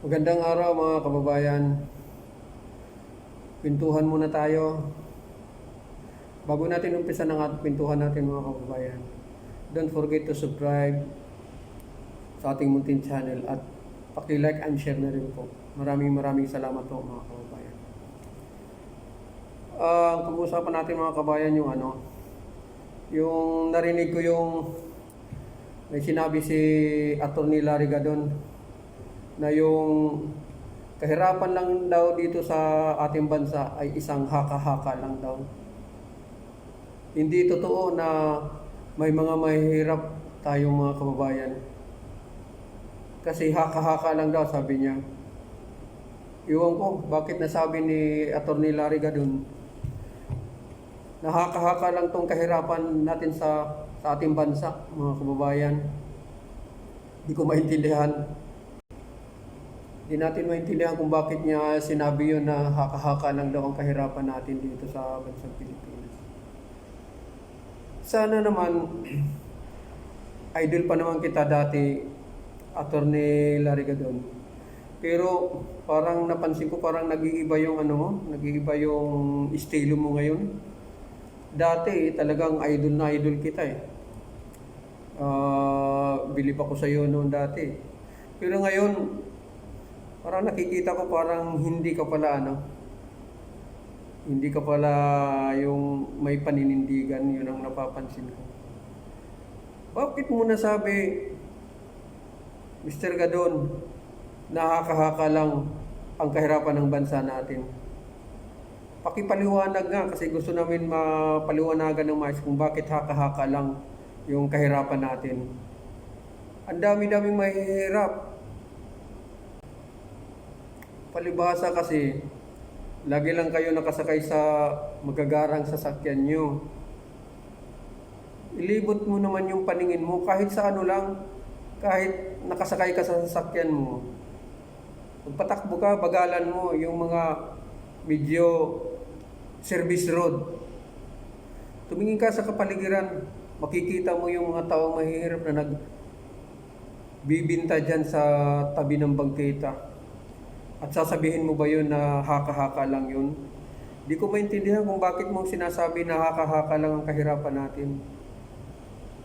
Magandang araw mga kababayan. Pintuhan muna tayo. Bago natin umpisa ng ating pintuhan natin mga kababayan, don't forget to subscribe sa ating muntin channel at paki-like and share na rin po. Maraming maraming salamat po mga kababayan. Ang pag-uusapan natin mga kababayan yung ano, yung narinig ko yung may sinabi si Attorney Larry Gadon na yung kahirapan lang daw dito sa ating bansa ay isang haka-haka lang daw. Hindi totoo na may mga mahihirap tayong mga kababayan. Kasi haka-haka lang daw sabi niya. Iwan ko, bakit nasabi ni Attorney Larry Gadon na haka-haka lang tong kahirapan natin sa, sa ating bansa, mga kababayan. Hindi ko maintindihan. Hindi natin maintindihan kung bakit niya sinabi yun na haka-haka lang daw ang kahirapan natin dito sa bansang Pilipinas. Sana naman, idol pa naman kita dati, Attorney Larry Gadon. Pero parang napansin ko parang nag-iiba yung ano nag-iiba yung estilo mo ngayon. Dati talagang idol na idol kita eh. Ah, bilib ako sa iyo noon dati. Pero ngayon, parang nakikita ko parang hindi ka pala ano. Hindi ka pala yung may paninindigan, yun ang napapansin ko. Bakit mo nasabi, Mr. Gadon, nakakahaka lang ang kahirapan ng bansa natin? Pakipaliwanag nga kasi gusto namin mapaliwanagan ng mais kung bakit haka-haka lang yung kahirapan natin. Ang dami-daming mahihirap. Palibhasa kasi, lagi lang kayo nakasakay sa magagarang sasakyan nyo. Ilibot mo naman yung paningin mo kahit sa ano lang, kahit nakasakay ka sa sasakyan mo. Pagpatakbo ka, bagalan mo yung mga medyo service road. Tumingin ka sa kapaligiran, makikita mo yung mga taong mahihirap na nag bibinta dyan sa tabi ng bangketa. At sasabihin mo ba yun na haka-haka lang yun? Di ko maintindihan kung bakit mo sinasabi na haka-haka lang ang kahirapan natin.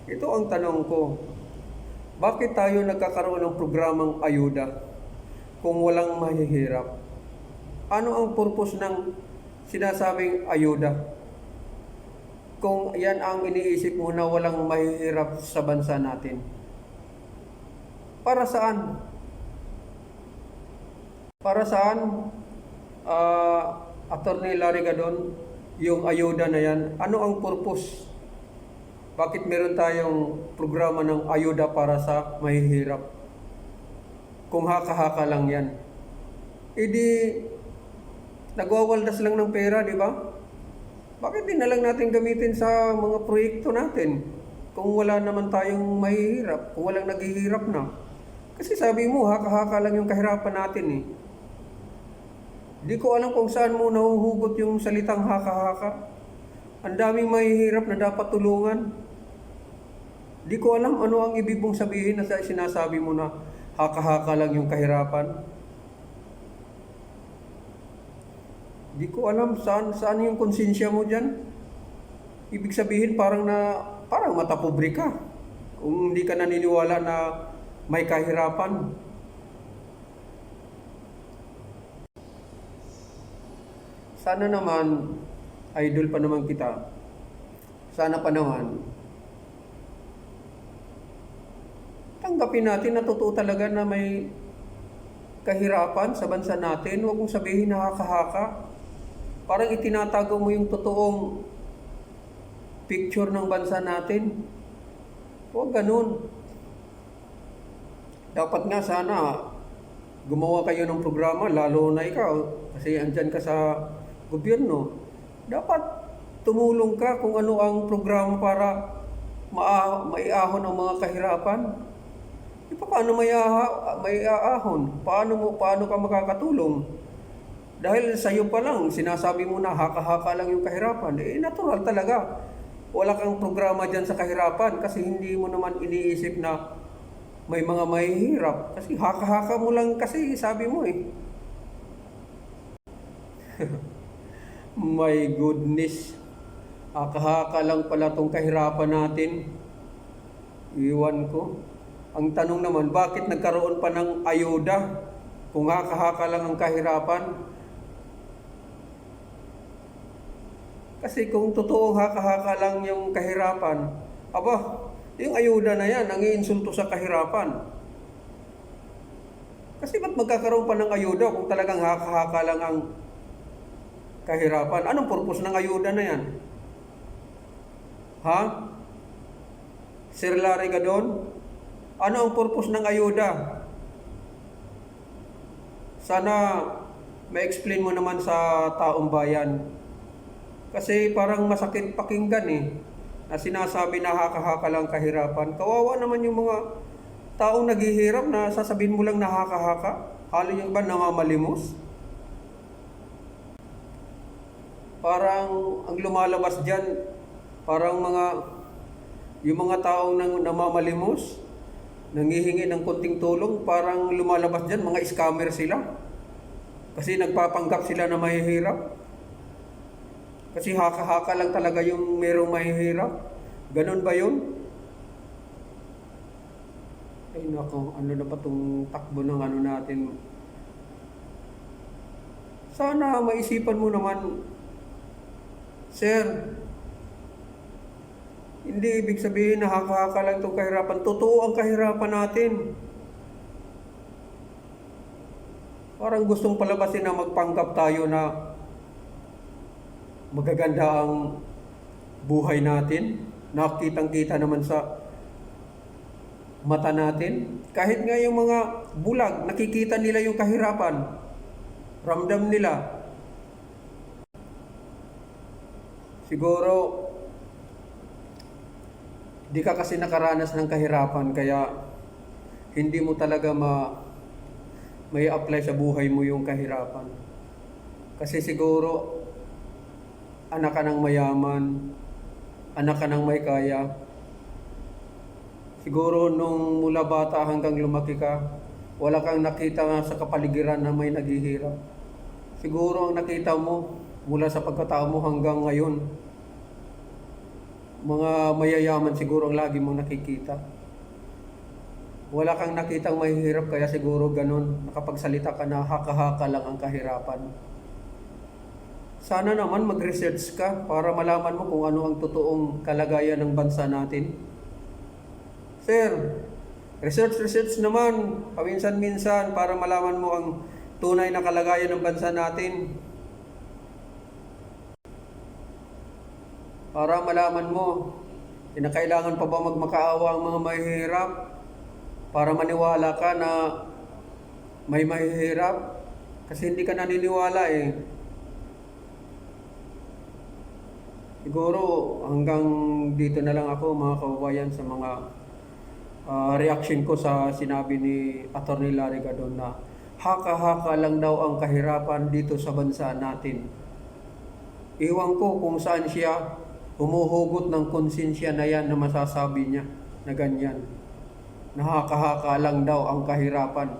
Ito ang tanong ko. Bakit tayo nagkakaroon ng programang ayuda kung walang mahihirap? Ano ang purpose ng sinasabing ayuda? Kung yan ang iniisip mo na walang mahihirap sa bansa natin. Para saan? Para saan? Ah, Attorney Larry Gadon, yung ayuda na yan, ano ang purpose? Bakit meron tayong programa ng ayuda para sa mahihirap? Kung haka-haka lang yan. E di, nagwawaldas lang ng pera, di ba? Bakit di na lang natin gamitin sa mga proyekto natin? Kung wala naman tayong mahihirap, kung walang naghihirap na. Kasi sabi mo, haka-haka lang yung kahirapan natin eh. Di ko alam kung saan mo nahuhugot yung salitang haka-haka. Ang daming mahihirap na dapat tulungan. Di ko alam ano ang ibig mong sabihin na sa sinasabi mo na haka-haka lang yung kahirapan. Di ko alam saan saan yung konsensya mo diyan. Ibig sabihin parang na parang matapobre ka. Kung hindi ka naniniwala na may kahirapan. Sana naman idol pa naman kita. Sana pa naman tanggapin natin na totoo talaga na may kahirapan sa bansa natin. Huwag mong sabihin na haka-haka. Parang itinatago mo yung totoong picture ng bansa natin. Huwag ganun. Dapat nga sana gumawa kayo ng programa, lalo na ikaw, kasi andyan ka sa gobyerno. Dapat tumulong ka kung ano ang programa para maa- maiahon ang mga kahirapan. E paano may, aha, may aahon? Paano mo paano ka makakatulong? Dahil sa iyo pa lang sinasabi mo na haka-haka lang yung kahirapan. Eh natural talaga. Wala kang programa diyan sa kahirapan kasi hindi mo naman iniisip na may mga mahihirap. Kasi haka-haka mo lang kasi, sabi mo eh. My goodness. Haka-haka lang pala tong kahirapan natin. Iwan ko. Ang tanong naman, bakit nagkaroon pa ng ayuda kung haka-haka lang ang kahirapan? Kasi kung totoong haka-haka lang yung kahirapan, aba, yung ayuda na yan, ang iinsulto sa kahirapan. Kasi ba't magkakaroon pa ng ayuda kung talagang haka-haka lang ang kahirapan? Anong purpose ng ayuda na yan? Ha? Sir Larry Gadon? Ano ang purpose ng ayuda? Sana ma-explain mo naman sa taong bayan. Kasi parang masakit pakinggan eh. Na sinasabi na haka-haka lang kahirapan. Kawawa naman yung mga taong naghihirap na sasabihin mo lang na haka-haka. Halo yung ba namamalimos? Parang ang lumalabas dyan, parang mga yung mga taong nang namamalimos, nangihingi ng konting tulong, parang lumalabas dyan, mga scammer sila. Kasi nagpapanggap sila na mahihirap. Kasi haka-haka lang talaga yung merong mahihirap. Ganon ba yun? Ay nako, ano na ba itong takbo ng ano natin? Sana maisipan mo naman, Sir, hindi ibig sabihin na haka-haka lang itong kahirapan. Totoo ang kahirapan natin. Parang gustong palabasin na magpanggap tayo na magaganda ang buhay natin. Nakitang-kita naman sa mata natin. Kahit nga yung mga bulag, nakikita nila yung kahirapan. Ramdam nila. Siguro, di ka kasi nakaranas ng kahirapan, kaya hindi mo talaga ma may apply sa buhay mo yung kahirapan. Kasi siguro, anak ka ng mayaman, anak ka ng may kaya. Siguro nung mula bata hanggang lumaki ka, wala kang nakita sa kapaligiran na may naghihirap. Siguro ang nakita mo mula sa pagkatao mo hanggang ngayon, mga mayayaman siguro ang lagi mong nakikita. Wala kang nakitang mahihirap kaya siguro ganun, nakapagsalita ka na haka-haka lang ang kahirapan. Sana naman mag-research ka para malaman mo kung ano ang totoong kalagayan ng bansa natin. Sir, research-research naman, paminsan-minsan para malaman mo ang tunay na kalagayan ng bansa natin. Para malaman mo, kinakailangan pa ba magmakaawa ang mga mahihirap? Para maniwala ka na may mahihirap? Kasi hindi ka naniniwala eh. Siguro hanggang dito na lang ako mga kababayan sa mga ah, reaction ko sa sinabi ni Atty. Larry Gadon na haka-haka lang daw ang kahirapan dito sa bansa natin. Iwan ko kung saan siya humuhugot ng konsensya na yan na masasabi niya na ganyan. Nahaka-haka lang daw ang kahirapan.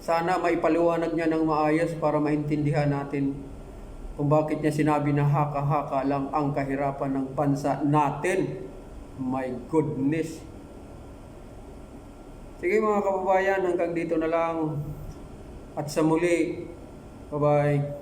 Sana maipaliwanag niya ng maayos para maintindihan natin kung bakit niya sinabi na haka-haka lang ang kahirapan ng bansa natin. My goodness. Sige mga kababayan, hanggang dito na lang. At sa muli, bye-bye.